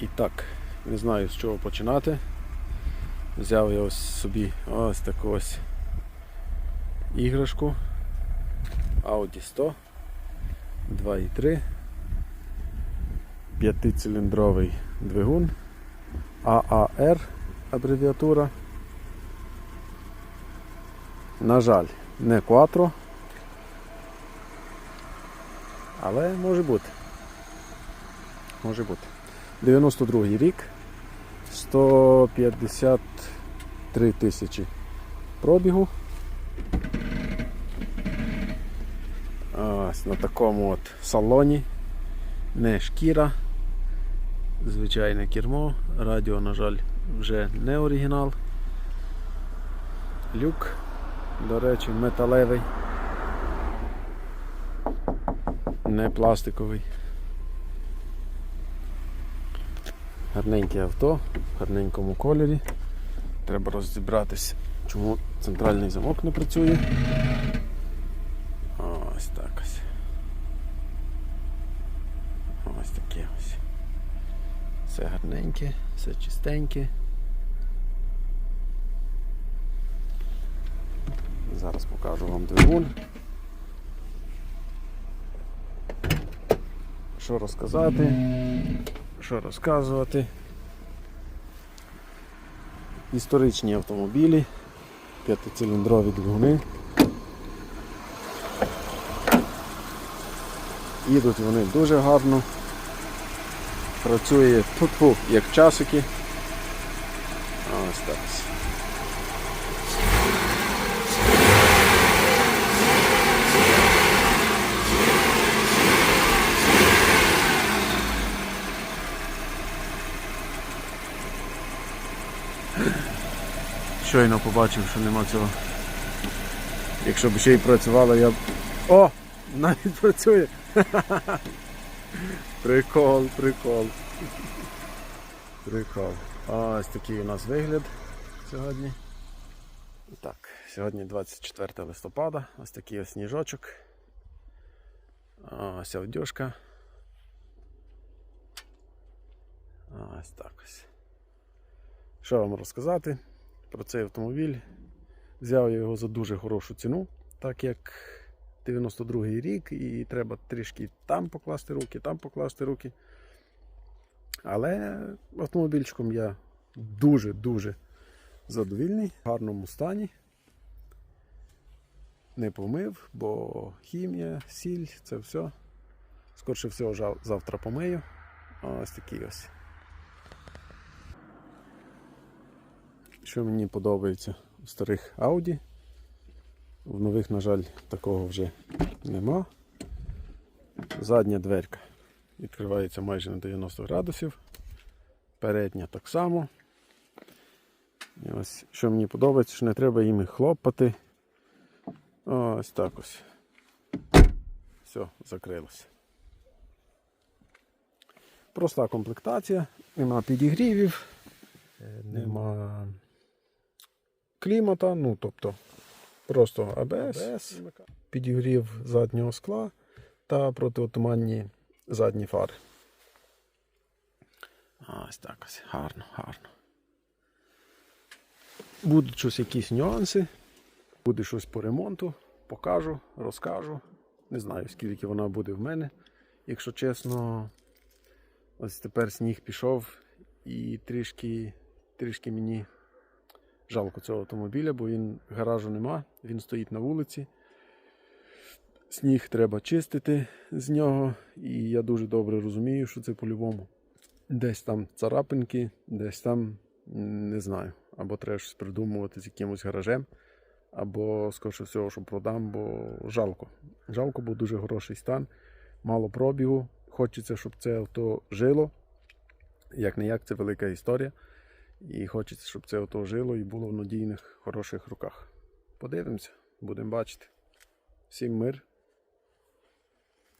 І так, не знаю з чого починати. Взяв я ось собі ось таку ось іграшку Audi 100 2.3 п'ятициліндровий двигун AAR абревіатура. На жаль, не Quattro, але може бути. Може бути. 92 рік, 153 тисячі пробігу. Ось на такому от салоні. Не шкіра, звичайне кермо, радіо, на жаль, вже не оригінал. Люк, до речі, металевий, не пластиковий. Гарненьке авто, в гарненькому кольорі. Треба розібратися, чому центральний замок не працює. Ось так ось. Ось таке ось. Все гарненьке, все чистеньке. Зараз покажу вам двигун. Що розказати? Що розказувати? Історичні автомобілі, п'ятициліндрові двигуни. Їдуть вони дуже гарно. Працює тут як часики. Ось так. Щойно побачив, що нема цього. Якщо б ще й працювало, я б. О! Навіть працює! Прикол, прикол. Прикол. Ось такий у нас вигляд сьогодні. Так, сьогодні 24 листопада, ось такий ось сніжочок. Ось авдюшка. Ось так ось. Що вам розказати про цей автомобіль? Взяв я його за дуже хорошу ціну, так як 92-й рік, і треба трішки там покласти руки, там покласти руки. Але автомобільчиком я дуже-дуже задовільний, в гарному стані. Не помив, бо хімія, сіль, це все. Скорше всього, завтра помию. Ось такий ось. Що мені подобається у старих Audi. В нових, на жаль, такого вже нема. Задня дверка відкривається майже на 90 градусів. Передня так само. І ось, що мені подобається, що не треба їми хлопати. Ось так ось. Все, закрилося. Проста комплектація, нема підігрівів, нема клімата, ну тобто просто АБС, підігрів заднього скла та протиотуманні задні фари. Ось так ось, гарно, гарно. Будуть щось якісь нюанси, буде щось по ремонту, покажу, розкажу. Не знаю, скільки вона буде в мене. Якщо чесно, ось тепер сніг пішов і трішки, трішки мені жалко цього автомобіля, бо він гаражу нема, він стоїть на вулиці. Сніг треба чистити з нього, і я дуже добре розумію, що це по-любому. Десь там царапинки, десь там не знаю. Або треба щось придумувати з якимось гаражем, або, скоріше всього, що продам, бо жалко. Жалко, бо дуже хороший стан, мало пробігу. Хочеться, щоб це авто жило. Як не як, це велика історія. І хочеться, щоб це ото жило і було в надійних, хороших руках. Подивимося, будемо бачити. Всім мир,